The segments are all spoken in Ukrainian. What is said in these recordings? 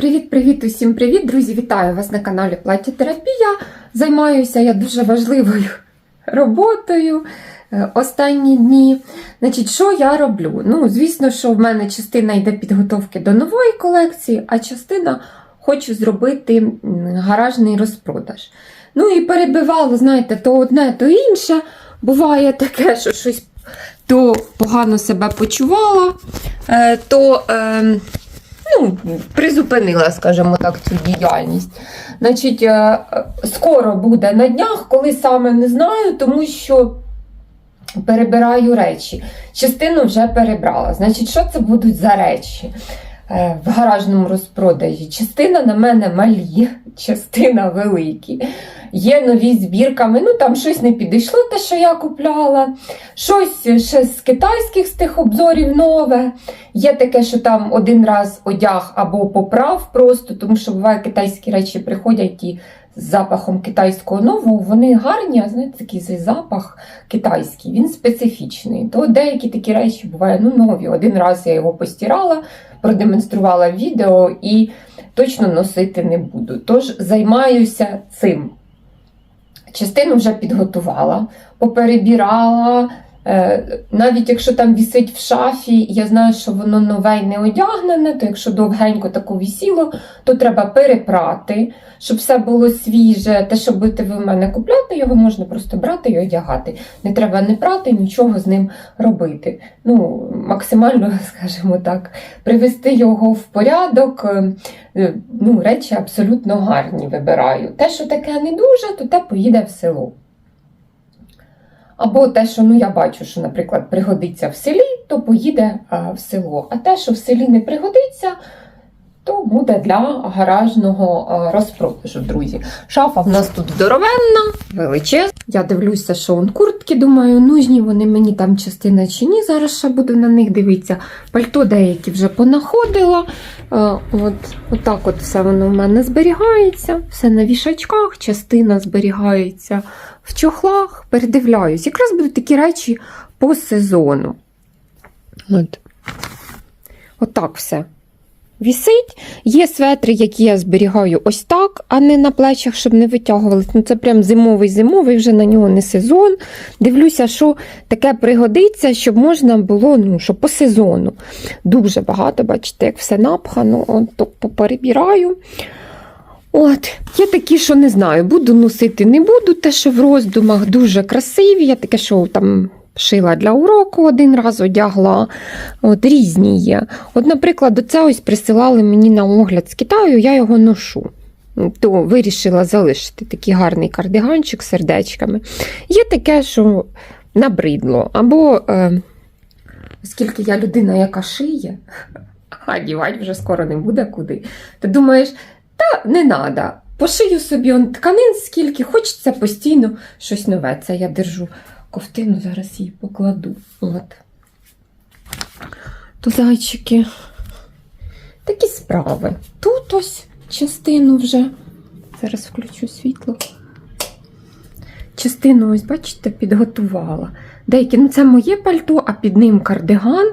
Привіт-привіт, усім привіт, друзі! Вітаю вас на каналі Платтєтерапія. Займаюся я дуже важливою роботою е, останні дні. Значить, що я роблю? Ну, звісно, що в мене частина йде підготовки до нової колекції, а частина хочу зробити гаражний розпродаж. Ну і перебивало, знаєте, то одне, то інше. Буває таке, що щось то погано себе почувала, е, то. ем, ну, призупинила, скажімо так, цю діяльність. Значить, е, скоро буде на днях, коли саме не знаю, тому що перебираю речі. Частину вже перебрала. Значить, що це будуть за речі? е, В гаражному розпродажі. Частина на мене малі, частина великі. Є нові збірками. Ну там щось не підійшло, те, що я купляла. Щось ще з китайських з тих обзорів нове. Є таке, що там один раз одяг або поправ просто, тому що буває китайські речі приходять і з запахом китайського нового, вони гарні, а знаєте, такий запах китайський, він специфічний. То деякі такі речі бувають ну, нові. Один раз я його постирала, продемонструвала відео і точно носити не буду. Тож займаюся цим. Частину вже підготувала, поперебірала. Е, Навіть якщо там вісить в шафі, я знаю, що воно нове й не одягнене, то якщо довгенько тако вісіло, то треба перепрати, щоб все було свіже. Те, що будете ви в мене купляти, його можна просто брати і одягати. Не треба не прати, нічого з ним робити. Ну, максимально, скажімо так, привести його в порядок. Е, е, Ну, речі абсолютно гарні вибираю. Те, що таке не дуже, то те поїде в село. Або те, що ну я бачу, що, наприклад, пригодиться в селі, то поїде а, в село. А те, що в селі не пригодиться, то буде для гаражного а, розпродажу, друзі. Шафа в нас тут здоровенна, величезна. Я дивлюся, що он куртки, думаю, нужні вони мені там частина чи ні. Зараз ще буду на них дивитися. Пальто деякі вже понаходила. Е, От, отак от все воно в мене зберігається, все на вішачках, частина зберігається в чохлах, передивляюсь. Якраз будуть такі речі по сезону. От. Отак все. Вісить. Є светри, які я зберігаю ось так, а не на плечах, щоб не витягувались. Ну, це прям зимовий-зимовий, вже на нього не сезон. Дивлюся, що таке пригодиться, щоб можна було, ну, що по сезону. Дуже багато, бачите, як все напхано, от, то поперебіраю. От, є такі, що не знаю, буду носити, не буду. Те, що в роздумах дуже красиві. Я таке, що там шила для уроку один раз одягла. От, різні є. От, наприклад, оце ось присилали мені на огляд з Китаю, я його ношу. То вирішила залишити такий гарний кардиганчик з сердечками. Є таке, що набридло. Або, е, оскільки я людина, яка шиє, а дівати вже скоро не буде куди, ти думаєш, та не треба. Пошию собі он тканин, скільки хочеться постійно щось нове. Це я держу ковтину, зараз її покладу. От. То зайчики. Такі справи. Тут ось частину вже. Зараз включу світло. Частину, ось, бачите, підготувала. Деякі, ну це моє пальто, а під ним кардиган.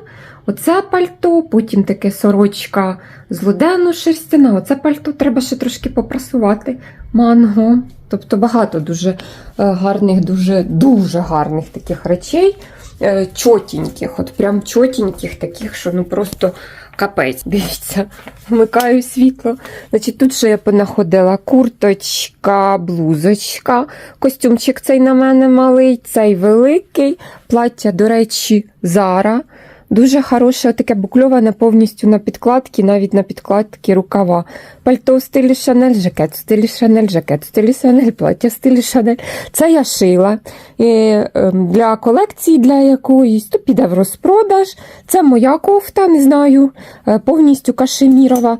Оце пальто, потім таке сорочка з шерстяна. Оце пальто треба ще трошки попрасувати. Манго. Тобто багато дуже е, гарних, дуже дуже гарних таких речей. Е, Чотеньких, от прям чотеньких, таких, що ну просто капець. Дивіться, вмикаю світло. Значить, Тут ще я понаходила курточка, блузочка. Костюмчик цей на мене малий, цей великий. Плаття, до речі, Зара. Дуже хороше, таке букльоване повністю на підкладці, навіть на підкладці рукава. Пальто в стилі Шанель, жакет в стилі Шанель, жакет в стилі Шанель, плаття в стилі Шанель. Це я шила і, ем, для колекції для якоїсь, то піде в розпродаж. Це моя кофта, не знаю, е, повністю кашемірова.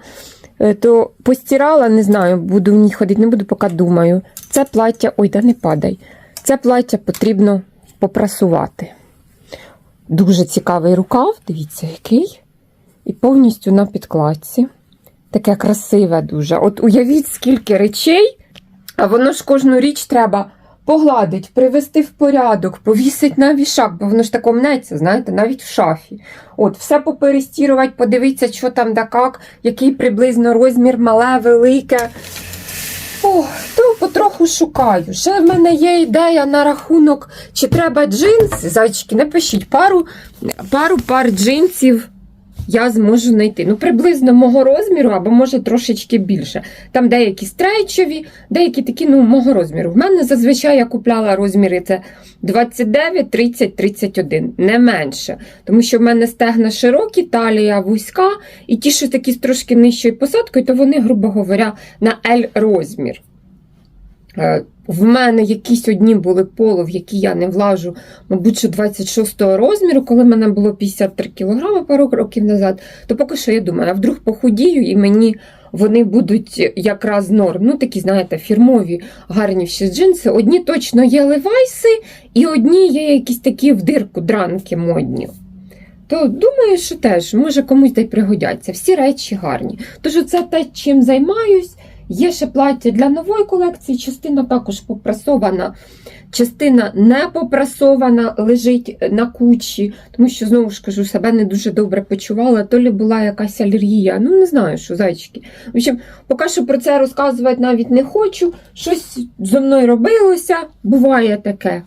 Е, То постирала, не знаю, буду в ній ходити, не буду, поки думаю. Це плаття, ой, да не падай. Це плаття потрібно попрасувати. Дуже цікавий рукав, дивіться, який. І повністю на підкладці. Таке красиве дуже. От уявіть, скільки речей, а воно ж кожну річ треба погладить, привести в порядок, повісить на вішак, бо воно ж тако мнеться, знаєте, навіть в шафі. От, все поперестірувати, подивитися, що там да як, який приблизно розмір, мале, велике. О, то потроху шукаю. Ще в мене є ідея на рахунок, чи треба джинси. Зайчики, напишіть пару, пару пар джинсів я зможу знайти. Ну, приблизно мого розміру, або може трошечки більше. Там деякі стрейчові, деякі такі, ну, мого розміру. В мене зазвичай я купляла розміри це 29, 30, 31, не менше. Тому що в мене стегна широкі, талія вузька, і ті, що такі з трошки нижчою посадкою, то вони, грубо говоря, на L розмір. В мене якісь одні були поло, в які я не влажу, мабуть, що 26 розміру, коли в мене було 53 кг пару років назад, то поки що я думаю, а вдруг похудію і мені вони будуть якраз норм. Ну, такі, знаєте, фірмові, гарні всі джинси. Одні точно є левайси, і одні є якісь такі в дирку дранки модні. То думаю, що теж може комусь й пригодяться. Всі речі гарні. Тож це те, чим займаюсь. Є ще плаття для нової колекції, частина також попрасована, частина не попрасована, лежить на кучі, тому що, знову ж кажу, себе не дуже добре почувала, то лі була якась алергія. Ну, не знаю, що зайчики. В общем, поки що про це розказувати навіть не хочу. Щось зо мною робилося, буває таке.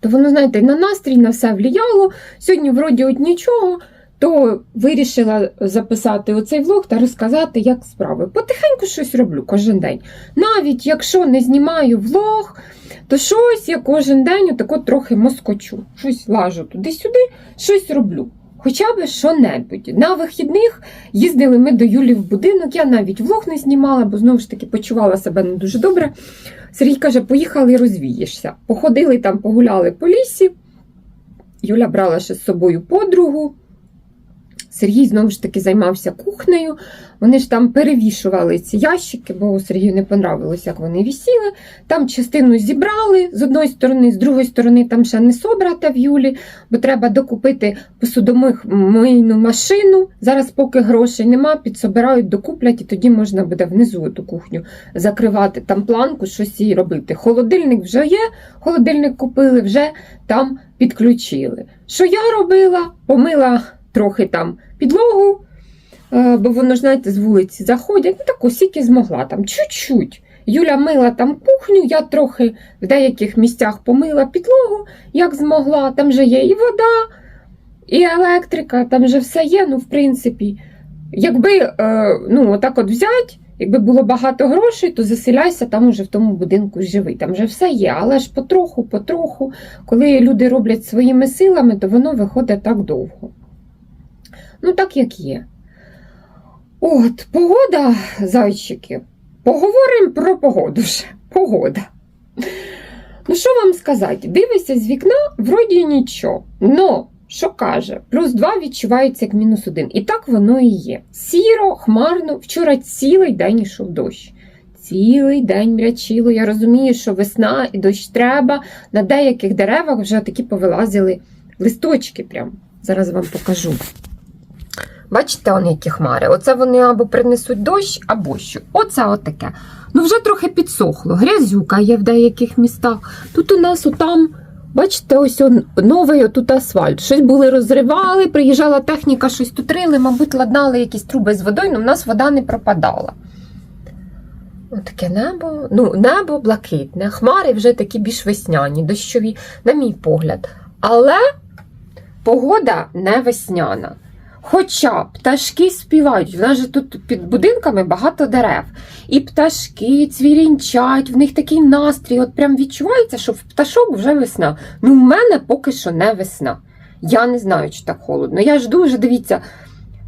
То воно, знаєте, на настрій, на все вліяло. Сьогодні, вроді, от нічого то вирішила записати оцей влог та розказати, як справи. Потихеньку щось роблю кожен день. Навіть якщо не знімаю влог, то щось я кожен день отако трохи москочу. Щось лажу туди-сюди, щось роблю. Хоча б що-небудь. На вихідних їздили ми до Юлі в будинок. Я навіть влог не знімала, бо знову ж таки почувала себе не дуже добре. Сергій каже: поїхали розвієшся. Походили там, погуляли по лісі. Юля брала ще з собою подругу. Сергій знову ж таки займався кухнею. Вони ж там перевішували ці ящики, бо Сергію не понравилось, як вони вісіли. Там частину зібрали з одної сторони, з другої сторони, там ще не собрата в Юлі, бо треба докупити посудомийну машину. Зараз, поки грошей нема, підсобирають, докуплять, і тоді можна буде внизу ту кухню закривати там планку, щось їй робити. Холодильник вже є, холодильник купили, вже там підключили. Що я робила? Помила трохи там підлогу, е, бо воно знаєте, з вулиці заходять. Ну, так осіки змогла там чуть-чуть. Юля мила там кухню, я трохи в деяких місцях помила підлогу, як змогла. Там же є і вода, і електрика, там вже все є. Ну, в принципі, якби е, ну, отак от взяти, якби було багато грошей, то заселяйся там уже в тому будинку живи. Там вже все є, але ж потроху, потроху, коли люди роблять своїми силами, то воно виходить так довго. Ну, так як є. От, погода, зайчики. Поговоримо про погоду ж. Погода. Ну, що вам сказати? Дивишся з вікна, вроді нічого. Но, що каже, плюс 2 відчувається як мінус 1. І так воно і є. Сіро, хмарно, вчора цілий день йшов дощ. Цілий день мрячило. Я розумію, що весна і дощ треба. На деяких деревах вже такі повилазили листочки. Прям. Зараз вам покажу. Бачите, вони які хмари. Оце вони або принесуть дощ, або що. Оце отаке. Ну, вже трохи підсохло. Грязюка є в деяких містах. Тут у нас отам, бачите, ось он, новий отут асфальт. Щось були розривали, приїжджала техніка, щось тут рили, мабуть, ладнали якісь труби з водою, але в нас вода не пропадала. Отаке небо. Ну, небо блакитне, хмари вже такі більш весняні, дощові, на мій погляд. Але погода не весняна. Хоча пташки співають, в нас же тут під будинками багато дерев. І пташки цвірінчать, в них такий настрій. От прям відчувається, що в пташок вже весна. Ну, в мене поки що не весна. Я не знаю, чи так холодно. Я жду вже, дивіться,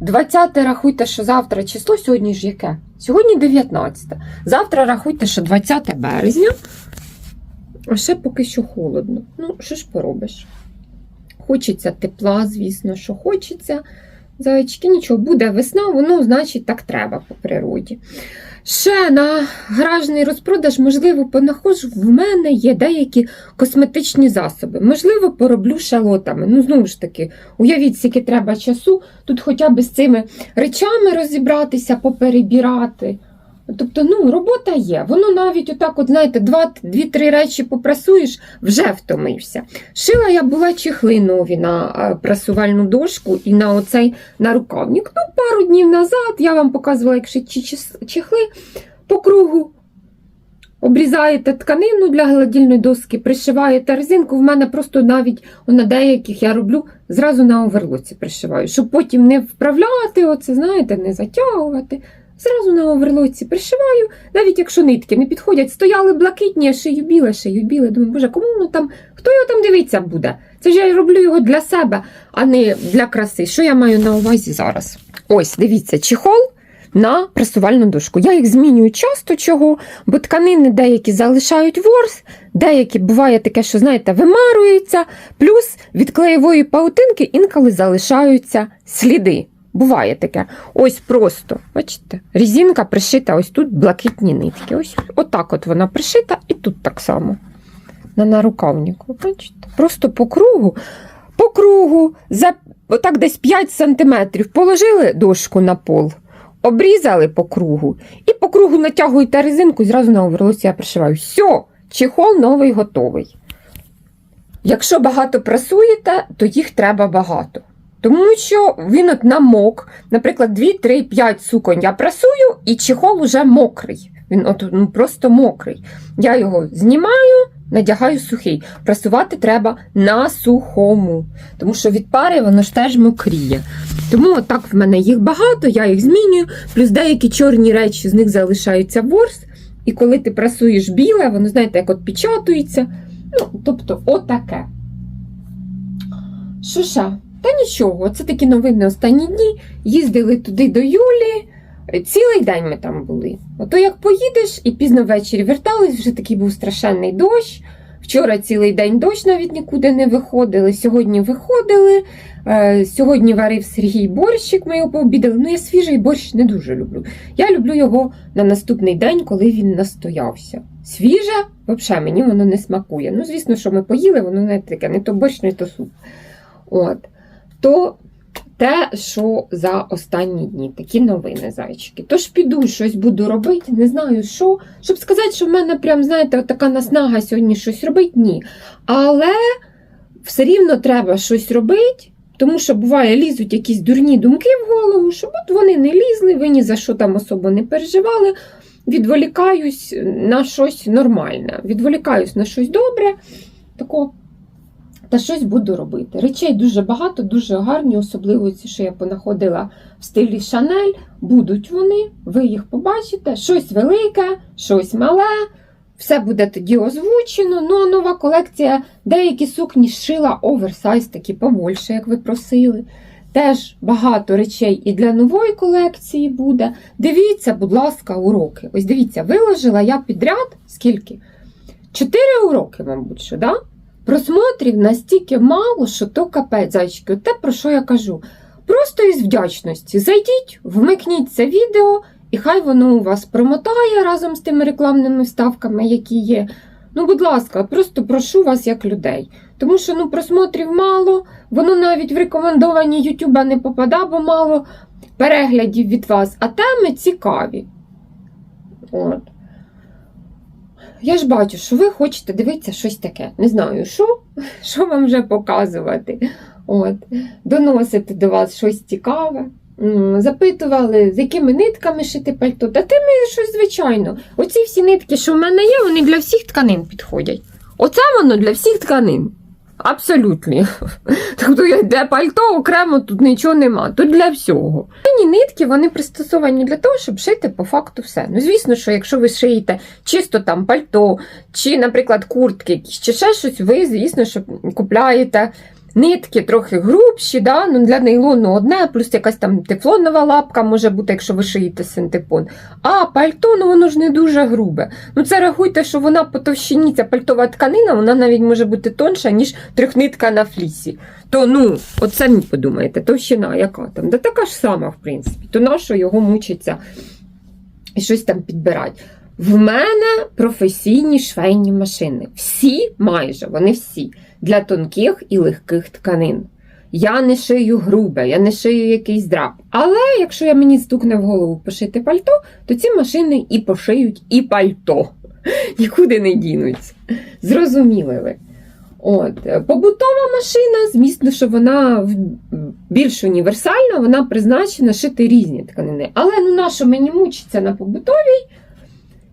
20 рахуйте, що завтра число, сьогодні ж яке? Сьогодні 19. Завтра рахуйте, що 20 березня. А ще поки що холодно. Ну, що ж поробиш? Хочеться тепла, звісно, що хочеться. Зайчики, нічого, буде весна, воно, значить, так треба по природі. Ще на гаражний розпродаж, можливо, понаходжу, в мене є деякі косметичні засоби. Можливо, пороблю шалотами. Ну, знову ж таки, уявіть, скільки треба часу, тут хоча б з цими речами розібратися, поперебірати. Тобто, ну, робота є. Воно навіть отак, от, знаєте, дві-три речі попрасуєш, вже втомився. Шила я була чехли нові на е, прасувальну дошку і на оцей на рукавник. Ну, пару днів назад я вам показувала, як шити чехли по кругу. Обрізаєте тканину для гладільної доски, пришиваєте резинку. В мене просто навіть на деяких я роблю зразу на оверлоці пришиваю, щоб потім не вправляти, оце, знаєте, не затягувати. Зразу на оверлоці пришиваю, навіть якщо нитки не підходять, стояли блакитні, я шию біле, шию біле. Думаю, боже, кому воно там, хто його там дивитися буде? Це ж я роблю його для себе, а не для краси. Що я маю на увазі зараз? Ось, дивіться, чехол на пресувальну дошку. Я їх змінюю часто чого, бо тканини деякі залишають ворс, деякі буває таке, що, знаєте, вимаруються, плюс від клеєвої паутинки інколи залишаються сліди. Буває таке. Ось просто, бачите, резинка пришита, ось тут блакитні нитки. Ось отак от вона пришита, і тут так само. На нарукавнику. Бачите? Просто по кругу, по кругу, за отак десь 5 см положили дошку на пол, обрізали по кругу, і по кругу натягуєте резинку і зразу на оверлоці я пришиваю. Все, чехол новий готовий. Якщо багато прасуєте, то їх треба багато. Тому що він от намок, наприклад, 2, 3, 5 суконь я прасую, і чехол уже мокрий. Він от ну, просто мокрий. Я його знімаю, надягаю сухий. Прасувати треба на сухому, тому що від пари воно ж теж мокріє. Тому отак в мене їх багато, я їх змінюю, плюс деякі чорні речі з них залишаються ворс. І коли ти прасуєш біле, воно, знаєте, як от печатується. Ну, тобто, отаке. Ще? Та нічого, це такі новини останні дні. Їздили туди до Юлі. Цілий день ми там були. Ото як поїдеш і пізно ввечері вертались, вже такий був страшенний дощ. Вчора цілий день дощ навіть нікуди не виходили. Сьогодні виходили. Е, Сьогодні варив Сергій борщик, ми його пообідали. Ну, я свіжий борщ не дуже люблю. Я люблю його на наступний день, коли він настоявся. Свіже, взагалі, мені воно не смакує. Ну, звісно, що ми поїли, воно не таке, не то борщ, не то суп. От. То те, що за останні дні, такі новини, зайчики. Тож піду, щось буду робити, не знаю що. Щоб сказати, що в мене прям, знаєте, така наснага сьогодні щось робити, ні. Але все рівно треба щось робити, тому що буває, лізуть якісь дурні думки в голову, щоб от вони не лізли, ви ні за що там особо не переживали. Відволікаюсь на щось нормальне, відволікаюсь на щось добре. Тако та щось буду робити. Речей дуже багато, дуже гарні, особливо ці, що я понаходила в стилі Шанель. Будуть вони, ви їх побачите. Щось велике, щось мале. Все буде тоді озвучено. Ну, а нова колекція, деякі сукні шила оверсайз, такі побольше, як ви просили. Теж багато речей і для нової колекції буде. Дивіться, будь ласка, уроки. Ось дивіться, виложила я підряд скільки? Чотири уроки, мабуть, що, да? Просмотрів настільки мало, що то капець, зайчики. Те, про що я кажу. Просто із вдячності. Зайдіть, вмикніть це відео, і хай воно у вас промотає разом з тими рекламними вставками, які є. Ну, будь ласка, просто прошу вас як людей. Тому що ну, просмотрів мало, воно навіть в рекомендовані Ютуба не попадає, бо мало переглядів від вас, а теми цікаві. От. Я ж бачу, що ви хочете дивитися щось таке. Не знаю, що, що вам вже показувати. От. Доносити до вас щось цікаве. Запитували, з якими нитками шити пальто. Та тими щось звичайно. Оці всі нитки, що в мене є, вони для всіх тканин підходять. Оце воно для всіх тканин. Абсолютно. Тобто для пальто окремо тут нічого нема, тут для всього. Ні нитки вони пристосовані для того, щоб шити по факту все. Ну, звісно, що якщо ви шиєте чисто там пальто, чи, наприклад, куртки, чи ще щось, ви, звісно, що купляєте нитки трохи грубші, да? ну, для нейлону одне, плюс якась там тефлонова лапка може бути, якщо ви шиєте синтепон. А пальто, ну воно ж не дуже грубе. Ну це рахуйте, що вона по товщині, ця пальтова тканина, вона навіть може бути тонша, ніж трьохнитка на флісі. То ну, от самі подумайте, товщина яка там? Да така ж сама, в принципі. То нащо його мучиться і щось там підбирати? В мене професійні швейні машини. Всі майже, вони всі для тонких і легких тканин. Я не шию грубе, я не шию якийсь драп. Але якщо я мені стукне в голову пошити пальто, то ці машини і пошиють, і пальто. Нікуди не дінуться. Зрозуміли ви. От. е, Побутова машина, звісно, що вона більш універсальна, вона призначена шити різні тканини. Але ну нащо мені мучиться на побутовій,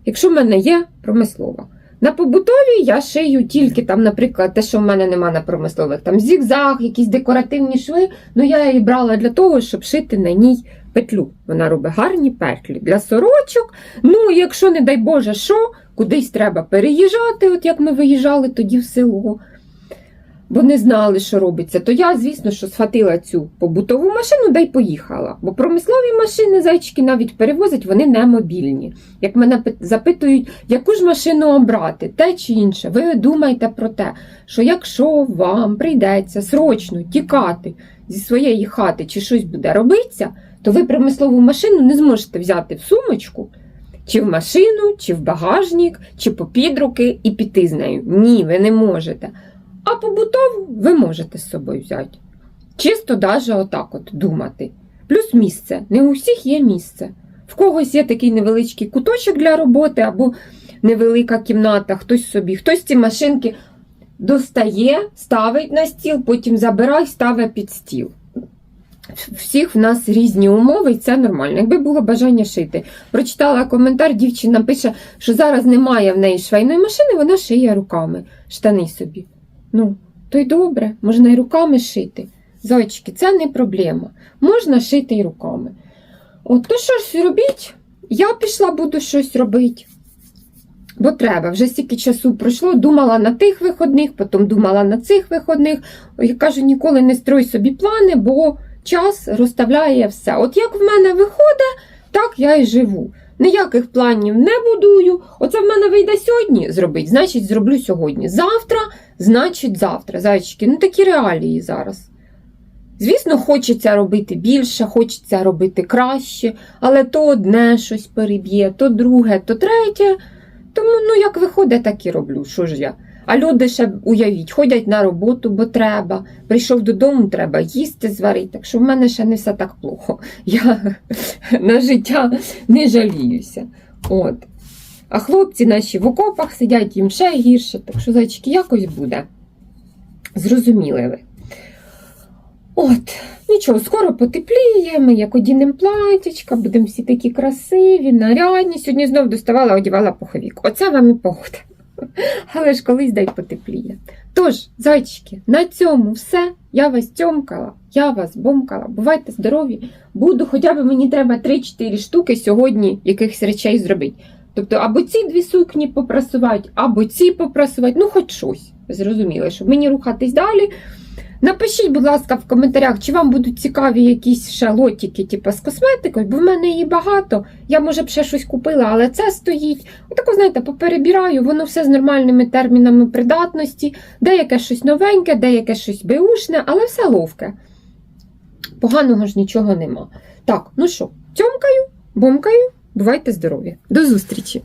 якщо в мене є промислова. На побутовій я шию тільки там, наприклад, те, що в мене нема на промислових, там зігзаг, якісь декоративні шви. Ну я її брала для того, щоб шити на ній петлю. Вона робить гарні петлі для сорочок. Ну, якщо, не дай Боже, що, кудись треба переїжджати, от як ми виїжджали тоді в село, бо не знали, що робиться, то я, звісно, що схватила цю побутову машину да й поїхала. Бо промислові машини зайчики навіть перевозять, вони не мобільні. Як мене запитують, яку ж машину обрати, те чи інше, ви думайте про те, що якщо вам прийдеться срочно тікати зі своєї хати чи щось буде робитися, то ви промислову машину не зможете взяти в сумочку, чи в машину, чи в багажник, чи попід руки і піти з нею. Ні, ви не можете. А побутову ви можете з собою взяти. Чисто даже отак от думати. Плюс місце. Не у всіх є місце. В когось є такий невеличкий куточок для роботи або невелика кімната, хтось собі, хтось ці машинки достає, ставить на стіл, потім забирає, ставить під стіл. Всіх в нас різні умови, і це нормально. Якби було бажання шити. Прочитала коментар, дівчина пише, що зараз немає в неї швейної машини, вона шиє руками штани собі. Ну, то й добре, можна і руками шити. Зайчики, це не проблема. Можна шити і руками. От, то що робіть? Я пішла, буду щось робити. Бо треба, вже стільки часу пройшло, думала на тих виходних, потім думала на цих виходних. Я кажу, ніколи не строй собі плани, бо час розставляє все. От як в мене виходить, так я і живу. Ніяких планів не будую. Оце в мене вийде сьогодні зробити, значить, зроблю сьогодні. Завтра, значить, завтра. Зайчики, ну такі реалії зараз. Звісно, хочеться робити більше, хочеться робити краще, але то одне щось переб'є, то друге, то третє. Тому, ну, як виходить, так і роблю. Що ж я? А люди ще уявіть, ходять на роботу, бо треба. Прийшов додому, треба їсти зварити. Так що в мене ще не все так плохо. Я на життя не жаліюся. От. А хлопці наші в окопах сидять їм ще гірше, так що, зайчики, якось буде. Зрозуміли ви. От, нічого, скоро потепліє, ми як одінемо платячка, будемо всі такі красиві, нарядні. Сьогодні знов доставала, одягала пуховік. Оце вам і погода. Але ж колись дай потепліє. Тож, зайчики, на цьому все. Я вас тьомкала, я вас бомкала. Бувайте здорові. Буду, хоча б мені треба 3-4 штуки сьогодні якихось речей зробити. Тобто, або ці дві сукні попрасувати, або ці попрасувати, ну хоч щось. Зрозуміло, щоб мені рухатись далі. Напишіть, будь ласка, в коментарях, чи вам будуть цікаві якісь ще лотики, типу, з косметикою, бо в мене її багато. Я, може, б ще щось купила, але це стоїть. Отако, знаєте, поперебираю, воно все з нормальними термінами придатності, деяке щось новеньке, деяке щось беушне, але все ловке. Поганого ж нічого нема. Так, ну що, тьомкаю, бомкаю, бувайте здорові. До зустрічі!